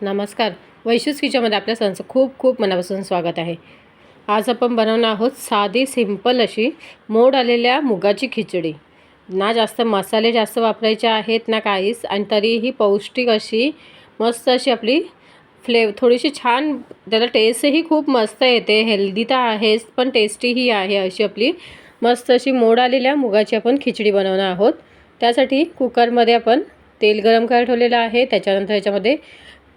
नमस्कार. वैशूस किचनमध्ये आपल्या सणचं खूप खूप मनापासून स्वागत आहे. आज आपण बनवणार आहोत साधी सिंपल अशी मोड आलेल्या मुगाची खिचडी. ना जास्त मसाले जास्त वापरायचे आहेत ना काहीच आणि तरीही पौष्टिक अशी मस्त अशी आपली फ्लेव थोडीशी छान त्याला टेस्टही खूप मस्त येते. हेल्दी तर आहेच पण टेस्टीही आहे अशी आपली मस्त अशी मोड आलेल्या मुगाची आपण खिचडी बनवणार आहोत. त्यासाठी कुकरमध्ये आपण तेल गरम करायला ठेवलेलं आहे. त्याच्यानंतर याच्यामध्ये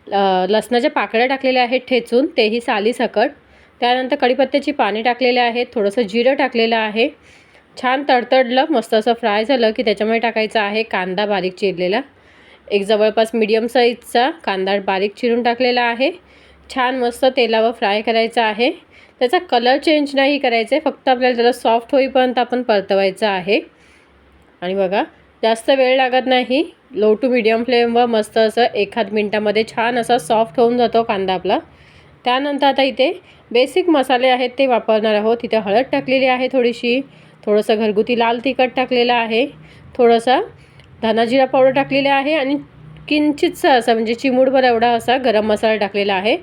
लसणाच्या पाकळ्या टाकलेल्या आहेत ठेचून तेही सालीसकट त्यानंतर कढीपत्त्याची पाने टाकलेले आहेत थोडंसं जिरं टाकलेलं आहे. छान तडतडलं मस्त असं फ्राय झालं की त्याच्यामध्ये टाकायचं आहे कांदा बारीक चिरलेला. एक जवळपास मीडियम साईजचा कांदा बारीक चिरून टाकलेला आहे. छान मस्त तेलावर फ्राय करायचं आहे. त्याचा कलर चेंज नाही करायचं आहे फक्त आपल्याला त्याला सॉफ्ट होईपर्यंत आपण परतवायचं आहे. आणि बघा जास्त वेळ लागत नाही. लो टू मिडियम फ्लेमवर मस्त असं एखाद मिनटामध्ये छान असा सॉफ्ट होऊन जातो कांदा आपला. त्यानंतर आता इथे बेसिक मसाले आहेत ते वापरणार आहोत. इथे हळद टाकलेली आहे थोडीशी. थोडंसं घरगुती लाल तिखट टाकलेलं आहे. थोडंसं धनाजिरा पावडर टाकलेलं आहे आणि किंचितसा असा म्हणजे चिमूडभर एवढा असा गरम मसाला टाकलेला आहे.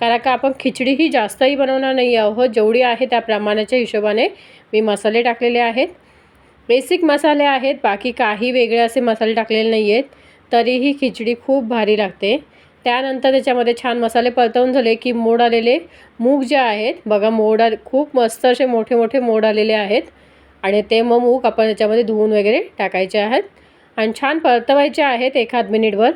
कारण का आपण खिचडी ही जास्तही बनवणार नाही आहोत. जेवढी आहे त्या प्रमाणाच्या हिशोबाने मी मसाले टाकलेले आहेत. बेसिक मसाले आहेत बाकी काही वेगळे असे मसाले टाकलेले नाही आहेत तरीही खिचडी खूप भारी लागते. त्यानंतर त्याच्यामध्ये छान मसाले परतवून झाले की मोड आलेले मूग जे आहेत बघा मोड आले खूप मस्त असे मोठे मोठे मोड आलेले आहेत. आणि ते मग मूग आपण त्याच्यामध्ये धुवून वगैरे टाकायचे आहेत. आणि छान परतवायचे आहेत एखाद मिनिटभर.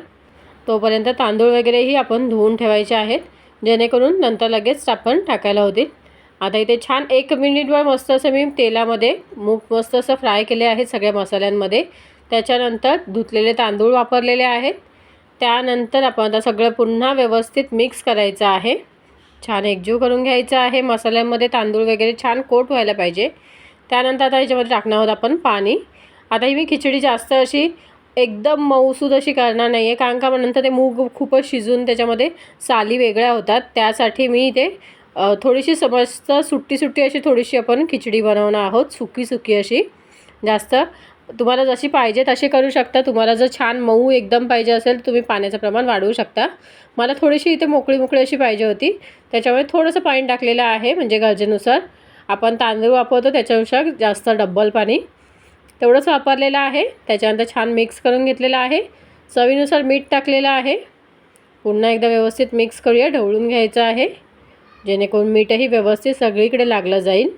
तोपर्यंत तांदूळ वगैरेही आपण धुवून ठेवायचे आहेत. जेणेकरून नंतर लगेच आपण टाकायला होतील. आता इथे छान एक मिनिटवर मस्त असं मी तेलामध्ये मूग मस्त असं फ्राय केले आहेत सगळ्या मसाल्यांमध्ये. त्याच्यानंतर धुतलेले तांदूळ वापरलेले आहेत. त्यानंतर आपण आता सगळं पुन्हा व्यवस्थित मिक्स करायचं आहे. छान एकजीव करून घ्यायचं आहे. मसाल्यांमध्ये तांदूळ वगैरे छान कोट व्हायला पाहिजे. त्यानंतर आता याच्यामध्ये टाकणार आहोत आपण पाणी. आता ही मी खिचडी जास्त अशी एकदम मऊसूद अशी करणार नाही आहे कारण का नंतर ते मूग खूपच शिजून त्याच्यामध्ये साली वेगळ्या होतात. त्यासाठी मी इथे थोडीशी समस्त सुट्टी सुट्टी अशी थोडीशी आपण खिचडी बनवणार आहोत सुकी सुकी अशी. जास्त तुम्हाला जशी पाहिजे तशी करू शकता. तुम्हाला जर छान मऊ एकदम पाहिजे असेल तुम्ही पाण्याचं प्रमाण वाढवू शकता. मला थोडीशी इथे मोकळी मोकळी अशी पाहिजे होती. त्याच्यामुळे थोडंसं पाणी टाकलेलं आहे म्हणजे गरजेनुसार. आपण तांदूळ वापरतो त्याच्यानुसार जास्त डब्बल पाणी. तेवढंच वापरलेलं आहे. त्याच्यानंतर छान मिक्स करून घेतलेलं आहे. चवीनुसार मीठ टाकलेलं आहे. पुन्हा एकदा व्यवस्थित मिक्स करूया. ढवळून घ्यायचं आहे. जेणेकरून मीठही व्यवस्थित सगळीकडे लागलं जाईल.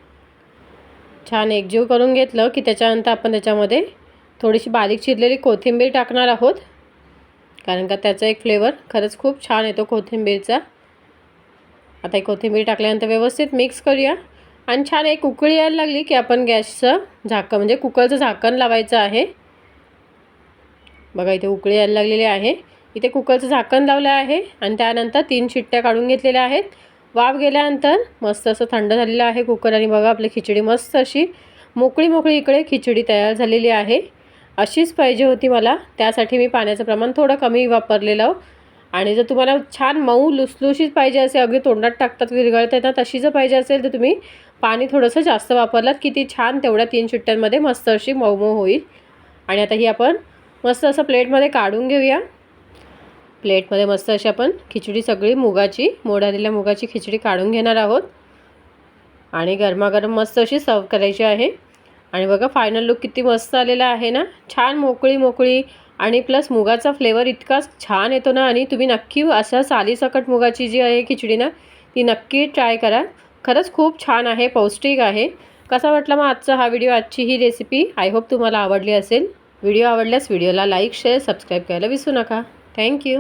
छान एकजीव करून घेतलं की त्याच्यानंतर आपण त्याच्यामध्ये थोडीशी बारीक चिरलेली कोथिंबीर टाकणार आहोत. कारण का त्याचा एक फ्लेवर खरंच खूप छान येतो कोथिंबीरचा. आता एक कोथिंबीर टाकल्यानंतर व्यवस्थित मिक्स करूया. आणि छान एक उकळी यायला लागली की आपण गॅसचं झाकण म्हणजे कुकरचं झाकण लावायचं आहे. बघा इथे उकळी यायला लागलेली आहे. इथे कुकरचं झाकण लावलं आहे आणि त्यानंतर तीन शिट्ट्या काढून घेतलेल्या आहेत. वाफ गेल्यानंतर मस्त असं थंड झालेलं आहे कुकर आणि बघा आपली खिचडी मस्त अशी मोकळी मोकळी इकडे खिचडी तयार झालेली आहे. अशीच पाहिजे होती मला. त्यासाठी मी पाण्याचं प्रमाण थोडं कमी वापरलेलं हो. आणि जर तुम्हाला छान मऊ लुसलुशीत पाहिजे असेल अगदी तोंडात टाकतात विरघळत येतात तशी जर पाहिजे असेल तर तुम्ही पाणी थोडंसं जास्त वापरलात. की ती छान तेवढ्या तीन शिट्ट्यांमध्ये मस्त अशी मऊ मऊ होईल. आणि आता ही आपण मस्त असं प्लेटमध्ये काढून घेऊया. प्लेटमध्ये मस्त अशी आपण खिचडी सगळी मुगाची मोड आलेल्या मुगाची खिचडी काढून घेणार आहोत. आणि गरमागरम मस्त अशी सर्व करायची आहे. आणि बघा फायनल लुक किती मस्त आलेला आहे ना? छान मोकळी मोकळी. आणि प्लस मुगाचा फ्लेवर इतकाच छान येतो ना? आणि तुम्ही नक्की अशा सालीसकट मुगाची जी आहे खिचडी ना ती नक्की ट्राय करा. खरंच खूप छान आहे पौष्टिक आहे. कसा वाटला मग आजचा हा व्हिडिओ आजची ही रेसिपी आय होप तुम्हाला आवडली असेल. व्हिडिओ आवडल्यास व्हिडिओला लाईक शेअर सबस्क्राईब करायला विसरू नका. Thank you